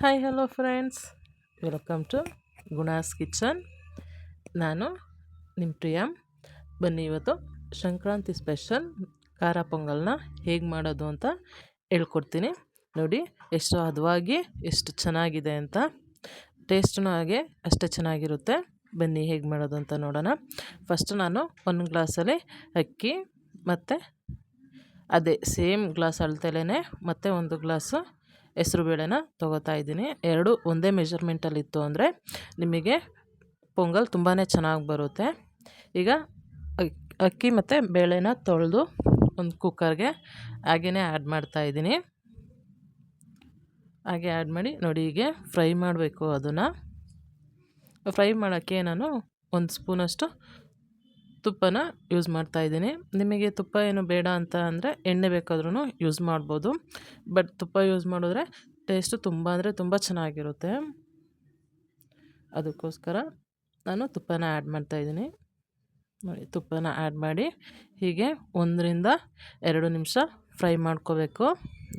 Hi hello friends welcome to Guna's kitchen ನಾನು ನಿಮ್ಮ ಪ್ರಿಯಾ. ಬನ್ನಿ ಇವತ್ತು ಸಂಕ್ರಾಂತಿ ಸ್ಪೆಷಲ್ ಖಾರ ಪೊಂಗಲ್ನ ಹೇಗೆ ಮಾಡೋದು ಅಂತ ಹೇಳ್ಕೊಡ್ತೀನಿ. ನೋಡಿ, ಎಷ್ಟು ಹದವಾಗಿ, ಎಷ್ಟು ಚೆನ್ನಾಗಿದೆ ಅಂತ. ಟೇಸ್ಟೂ ಹಾಗೆ ಅಷ್ಟೇ ಚೆನ್ನಾಗಿರುತ್ತೆ. ಬನ್ನಿ ಹೇಗೆ ಮಾಡೋದು ಅಂತ ನೋಡೋಣ. ಫಸ್ಟ್ ನಾನು ಒಂದು ಗ್ಲಾಸಲ್ಲಿ ಅಕ್ಕಿ ಮತ್ತು ಅದೇ ಸೇಮ್ ಗ್ಲಾಸ್ ಅಳತೆಲೇ ಮತ್ತು ಒಂದು ಗ್ಲಾಸು ಹೆಸ್ರು ಬೇಳೆನ ತೊಗೋತಾ ಇದ್ದೀನಿ. ಎರಡು ಒಂದೇ ಮೆಜರ್ಮೆಂಟಲ್ಲಿತ್ತು ಅಂದರೆ ನಿಮಗೆ ಪೊಂಗಲ್ ತುಂಬಾ ಚೆನ್ನಾಗಿ ಬರುತ್ತೆ. ಈಗ ಅಕ್ಕಿ ಮತ್ತು ಬೇಳೆನ ತೊಳೆದು ಒಂದು ಕುಕ್ಕರ್ಗೆ ಹಾಗೆಯೇ ಆ್ಯಡ್ ಮಾಡ್ತಾಯಿದ್ದೀನಿ ಹಾಗೆ ಆ್ಯಡ್ ಮಾಡಿ ನೋಡಿ ಹೀಗೆ ಫ್ರೈ ಮಾಡಬೇಕು ಅದನ್ನು. ಫ್ರೈ ಮಾಡೋಕ್ಕೆ ನಾನು ಒಂದು ಸ್ಪೂನಷ್ಟು ತುಪ್ಪನ ಯೂಸ್ ಮಾಡ್ತಾ ಇದ್ದೀನಿ. ನಿಮಗೆ ತುಪ್ಪ ಏನು ಬೇಡ ಅಂತ ಅಂದರೆ ಎಣ್ಣೆ ಬೇಕಾದ್ರೂ ಯೂಸ್ ಮಾಡ್ಬೋದು. ಬಟ್ ತುಪ್ಪ ಯೂಸ್ ಮಾಡಿದ್ರೆ ಟೇಸ್ಟು ತುಂಬ ಅಂದರೆ ತುಂಬ ಚೆನ್ನಾಗಿರುತ್ತೆ. ಅದಕ್ಕೋಸ್ಕರ ನಾನು ತುಪ್ಪನ ಆ್ಯಡ್ ಮಾಡ್ತಾಯಿದ್ದೀನಿ ನೋಡಿ, ತುಪ್ಪನ ಆ್ಯಡ್ ಮಾಡಿ ಹೀಗೆ ಒಂದರಿಂದ ಎರಡು ನಿಮಿಷ ಫ್ರೈ ಮಾಡ್ಕೋಬೇಕು.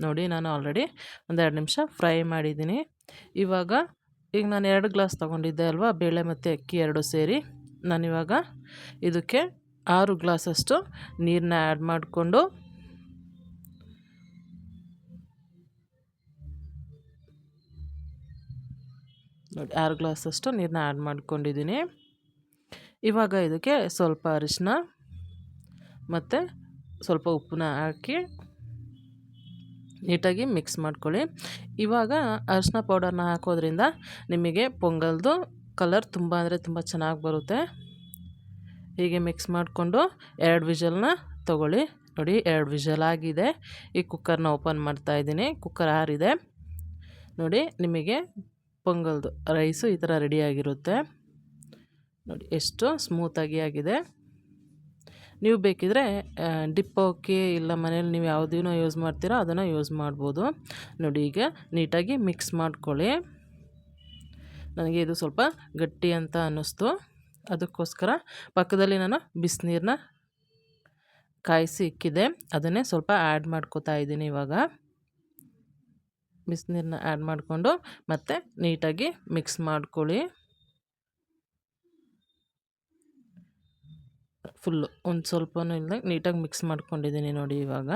ನೋಡಿ, ನಾನು ಆಲ್ರೆಡಿ ಒಂದೆರಡು ನಿಮಿಷ ಫ್ರೈ ಮಾಡಿದ್ದೀನಿ. ಇವಾಗ ಈಗ ನಾನು ಎರಡು ಗ್ಲಾಸ್ ತೊಗೊಂಡಿದ್ದೆ ಅಲ್ವಾ? ಬೇಳೆ ಮತ್ತು ಅಕ್ಕಿ ಎರಡು ಸೇರಿ. ನಾನಿವಾಗ ಇದಕ್ಕೆ ಆರು ಗ್ಲಾಸಷ್ಟು ನೀರನ್ನ ಆ್ಯಡ್ ಮಾಡಿಕೊಂಡು ನೋಡಿ ಆರು ಗ್ಲಾಸಷ್ಟು ನೀರನ್ನ ಆ್ಯಡ್ ಮಾಡ್ಕೊಂಡಿದ್ದೀನಿ. ಇವಾಗ ಇದಕ್ಕೆ ಸ್ವಲ್ಪ ಅರಿಶಿನ ಮತ್ತು ಸ್ವಲ್ಪ ಉಪ್ಪನ್ನ ಹಾಕಿ ನೀಟಾಗಿ ಮಿಕ್ಸ್ ಮಾಡ್ಕೊಳ್ಳಿ. ಇವಾಗ ಅರಿಶಿನ ಪೌಡರ್ನ ಹಾಕೋದ್ರಿಂದ ನಿಮಗೆ ಪೊಂಗಲ್ದು ಕಲರ್ ತುಂಬ ಅಂದರೆ ತುಂಬ ಚೆನ್ನಾಗಿ ಬರುತ್ತೆ. ಹೀಗೆ ಮಿಕ್ಸ್ ಮಾಡಿಕೊಂಡು ಎರಡು ವಿಜಲ್ನ ತೊಗೊಳ್ಳಿ. ನೋಡಿ, ಎರಡು ವಿಷಲ್ ಆಗಿದೆ. ಈ ಕುಕ್ಕರ್ನ ಓಪನ್ ಮಾಡ್ತಾಯಿದ್ದೀನಿ ಕುಕ್ಕರ್ ಆರಿದೆ. ನೋಡಿ, ನಿಮಗೆ ಪೊಂಗಲ್ದು ರೈಸು ಈ ಥರ ರೆಡಿಯಾಗಿರುತ್ತೆ ನೋಡಿ, ಎಷ್ಟು ಸ್ಮೂತಾಗಿ ಆಗಿದೆ. ನೀವು ಬೇಕಿದ್ರೆ ಡಿಪ್ಪೋಕೆ ಇಲ್ಲ ಮನೇಲಿ ನೀವು ಯಾವುದೇನೋ ಯೂಸ್ ಮಾಡ್ತೀರೋ ಅದನ್ನು ಯೂಸ್ ಮಾಡ್ಬೋದು. ನೋಡಿ, ಈಗ ನೀಟಾಗಿ ಮಿಕ್ಸ್ ಮಾಡ್ಕೊಳ್ಳಿ. ನನಗೆ ಇದು ಸ್ವಲ್ಪ ಗಟ್ಟಿ ಅಂತ ಅನ್ನಿಸ್ತು. ಅದಕ್ಕೋಸ್ಕರ ಪಕ್ಕದಲ್ಲಿ ನಾನು ಬಿಸಿನೀರನ್ನ ಕಾಯಿಸಿ ಇಕ್ಕಿದೆ. ಅದನ್ನೇ ಸ್ವಲ್ಪ ಆ್ಯಡ್ ಮಾಡ್ಕೋತಾ ಇದ್ದೀನಿ ಇವಾಗ. ಬಿಸಿನೀರನ್ನ ಆ್ಯಡ್ ಮಾಡಿಕೊಂಡು ಮತ್ತೆ ನೀಟಾಗಿ ಮಿಕ್ಸ್ ಮಾಡ್ಕೊಳ್ಳಿ. ಫುಲ್ಲು ಒಂದು ಸ್ವಲ್ಪನೂ ಇಲ್ಲ ನೀಟಾಗಿ ಮಿಕ್ಸ್ ಮಾಡ್ಕೊಂಡಿದ್ದೀನಿ ನೋಡಿ ಇವಾಗ.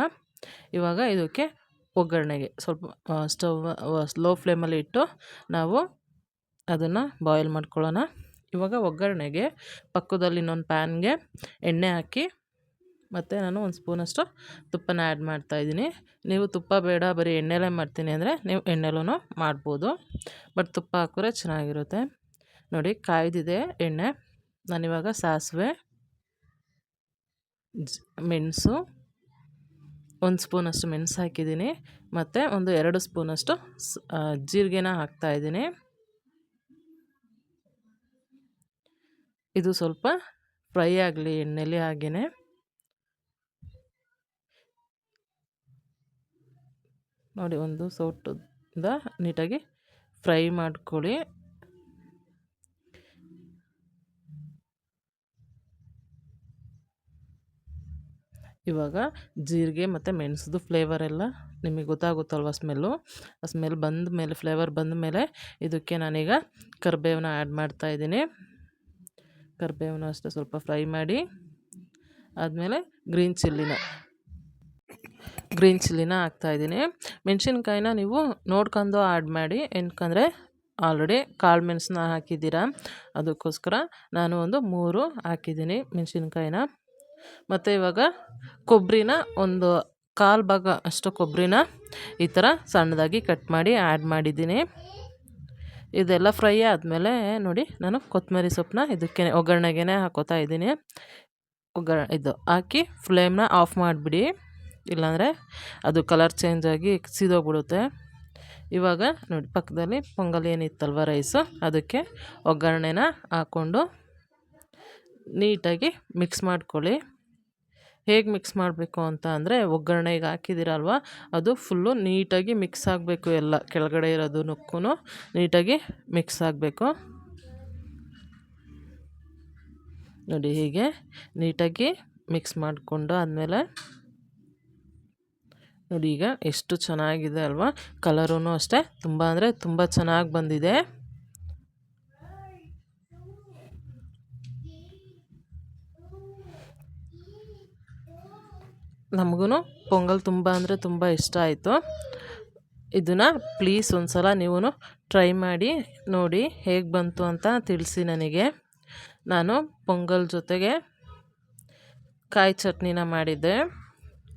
ಇವಾಗ ಇದಕ್ಕೆ ಒಗ್ಗರಣೆಗೆ ಸ್ವಲ್ಪ ಸ್ಟವ್ ಲೋ ಫ್ಲೇಮಲ್ಲಿ ಇಟ್ಟು ನಾವು ಅದನ್ನು ಬಾಯ್ಲ್ ಮಾಡ್ಕೊಳ್ಳೋಣ. ಇವಾಗ ಒಗ್ಗರಣೆಗೆ ಪಕ್ಕದಲ್ಲಿ ಇನ್ನೊಂದು ಪ್ಯಾನ್ಗೆ ಎಣ್ಣೆ ಹಾಕಿ ಮತ್ತು ನಾನು ಒಂದು ಸ್ಪೂನಷ್ಟು ತುಪ್ಪನ ಆ್ಯಡ್ ಮಾಡ್ತಾಯಿದ್ದೀನಿ ನೀವು ತುಪ್ಪ ಬೇಡ, ಬರೀ ಎಣ್ಣೆಲೇ ಮಾಡ್ತೀನಿ ಅಂದರೆ ನೀವು ಎಣ್ಣೆಲೂ ಮಾಡ್ಬೋದು. ಬಟ್ ತುಪ್ಪ ಹಾಕಿದ್ರೆ ಚೆನ್ನಾಗಿರುತ್ತೆ. ನೋಡಿ ಕಾಯ್ದಿದೆ ಎಣ್ಣೆ. ನಾನಿವಾಗ ಸಾಸಿವೆ ಮೆಣಸು, ಒಂದು ಸ್ಪೂನಷ್ಟು ಮೆಣಸು ಹಾಕಿದ್ದೀನಿ. ಮತ್ತು ಒಂದು ಎರಡು ಸ್ಪೂನಷ್ಟು ಜೀರಿಗೆನ ಹಾಕ್ತಾಯಿದ್ದೀನಿ ಇದು ಸ್ವಲ್ಪ ಫ್ರೈ ಆಗಲಿ, ಎಣ್ಣೆಲಿ ಹಾಗೆಯೇ ನೋಡಿ, ಒಂದು ಸೌಟದಿಂದ ನೀಟಾಗಿ ಫ್ರೈ ಮಾಡ್ಕೊಳ್ಳಿ. ಇವಾಗ ಜೀರಿಗೆ ಮತ್ತು ಮೆಣಸದು ಫ್ಲೇವರ್ ಎಲ್ಲ ನಿಮಗೆ ಗೊತ್ತಾಗುತ್ತಲ್ವ ಸ್ಮೆಲ್ಲು ಆ ಸ್ಮೆಲ್ ಬಂದ ಮೇಲೆ ಫ್ಲೇವರ್ ಬಂದ ಮೇಲೆ ಇದಕ್ಕೆ ನಾನೀಗ ಕರಿಬೇವನ್ನ ಆ್ಯಡ್ ಮಾಡ್ತಾಯಿದ್ದೀನಿ ಕರಿಬೇವನ್ನ ಅಷ್ಟೇ ಸ್ವಲ್ಪ ಫ್ರೈ ಮಾಡಿ ಆದಮೇಲೆ ಗ್ರೀನ್ ಚಿಲ್ಲಿನ. ಗ್ರೀನ್ ಚಿಲ್ಲಿನ ಹಾಕ್ತಾಯಿದ್ದೀನಿ ಮೆಣಸಿನ್ಕಾಯಿನ ನೀವು ನೋಡ್ಕೊಂಡು ಆ್ಯಡ್ ಮಾಡಿ. ಏನಕ್ಕಂದರೆ ಆಲ್ರೆಡಿ ಕಾಳು ಮೆಣಸನ್ನ ಹಾಕಿದ್ದೀರಾ? ಅದಕ್ಕೋಸ್ಕರ ನಾನು ಒಂದು ಮೂರು ಹಾಕಿದ್ದೀನಿ ಮೆಣಸಿನ್ಕಾಯಿನ. ಮತ್ತು ಇವಾಗ ಕೊಬ್ಬರಿನ ಒಂದು ಕಾಲು ಭಾಗ ಅಷ್ಟು ಕೊಬ್ಬರಿನ ಈ ಥರ ಸಣ್ಣದಾಗಿ ಕಟ್ ಮಾಡಿ ಆ್ಯಡ್ ಮಾಡಿದ್ದೀನಿ. ಇದೆಲ್ಲ ಫ್ರೈ ಆದಮೇಲೆ ನೋಡಿ ನಾನು ಕೊತ್ತಂಬರಿ ಸೊಪ್ಪನ್ನ ಇದಕ್ಕೆ ಒಗ್ಗರಣೆಗೆ ಹಾಕೋತಾ ಇದ್ದೀನಿ. ಒಗ್ಗರ ಇದು ಹಾಕಿ ಫ್ಲೇಮ್ನ ಆಫ್ ಮಾಡಿಬಿಡಿ. ಇಲ್ಲಾಂದರೆ ಅದು ಕಲರ್ ಚೇಂಜ್ ಆಗಿ ಸಿದೋಗ್ಬಿಡುತ್ತೆ. ಇವಾಗ ನೋಡಿ ಪಕ್ಕದಲ್ಲಿ ಪೊಂಗಲ್ ಏನಿತ್ತಲ್ವ ರೈಸು, ಅದಕ್ಕೆ ಒಗ್ಗರಣೆನ ಹಾಕ್ಕೊಂಡು ನೀಟಾಗಿ ಮಿಕ್ಸ್ ಮಾಡ್ಕೊಳ್ಳಿ. ಹೇಗೆ ಮಿಕ್ಸ್ ಮಾಡಬೇಕು ಅಂತ ಅಂದರೆ ಒಗ್ಗರಣೆಗೆ ಹಾಕಿದ್ದೀರಲ್ವ ಅದು ಫುಲ್ಲು ನೀಟಾಗಿ ಮಿಕ್ಸ್ ಆಗಬೇಕು ಎಲ್ಲ, ಕೆಳಗಡೆ ಇರೋದು ನುಕ್ಕೂ ನೀಟಾಗಿ ಮಿಕ್ಸ್ ಆಗಬೇಕು. ನೋಡಿ ಹೀಗೆ ನೀಟಾಗಿ ಮಿಕ್ಸ್ ಮಾಡಿಕೊಂಡು ಆದಮೇಲೆ ನೋಡಿ ಈಗ ಎಷ್ಟು ಚೆನ್ನಾಗಿದೆ ಅಲ್ವಾ? ಕಲರೂ ಅಷ್ಟೇ, ತುಂಬ ಅಂದರೆ ತುಂಬ ಚೆನ್ನಾಗಿ ಬಂದಿದೆ. ನಮಗೂ ಪೊಂಗಲ್ ತುಂಬ ಅಂದರೆ ತುಂಬ ಇಷ್ಟ ಆಯಿತು. ಇದನ್ನು ಪ್ಲೀಸ್ ಒಂದು ಸಲ ನೀವು ಟ್ರೈ ಮಾಡಿ ನೋಡಿ ಹೇಗೆ ಬಂತು ಅಂತ ತಿಳಿಸಿ ನನಗೆ. ನಾನು ಪೊಂಗಲ್ ಜೊತೆಗೆ ಕಾಯಿ ಚಟ್ನಿನ ಮಾಡಿದ್ದೆ.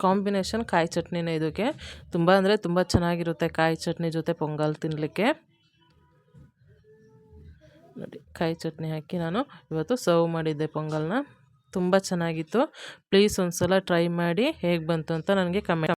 ಕಾಂಬಿನೇಷನ್ ಕಾಯಿ ಚಟ್ನಿನ ಇದಕ್ಕೆ. ತುಂಬ ಅಂದರೆ ತುಂಬ ಚೆನ್ನಾಗಿರುತ್ತೆ ಕಾಯಿ ಚಟ್ನಿ ಜೊತೆ ಪೊಂಗಲ್ ತಿನ್ನಲಿಕ್ಕೆ ನೋಡಿ ಕಾಯಿ ಚಟ್ನಿ ಹಾಕಿ ನಾನು ಇವತ್ತು ಸರ್ವ್ ಮಾಡಿದ್ದೆ ಪೊಂಗಲ್ನ. ತುಂಬ ಚೆನ್ನಾಗಿತ್ತು. ಪ್ಲೀಸ್ ಒಂದು ಸಲ ಟ್ರೈ ಮಾಡಿ ಹೇಗೆ ಬಂತು ಅಂತ ನನಗೆ ಕಮೆಂಟ್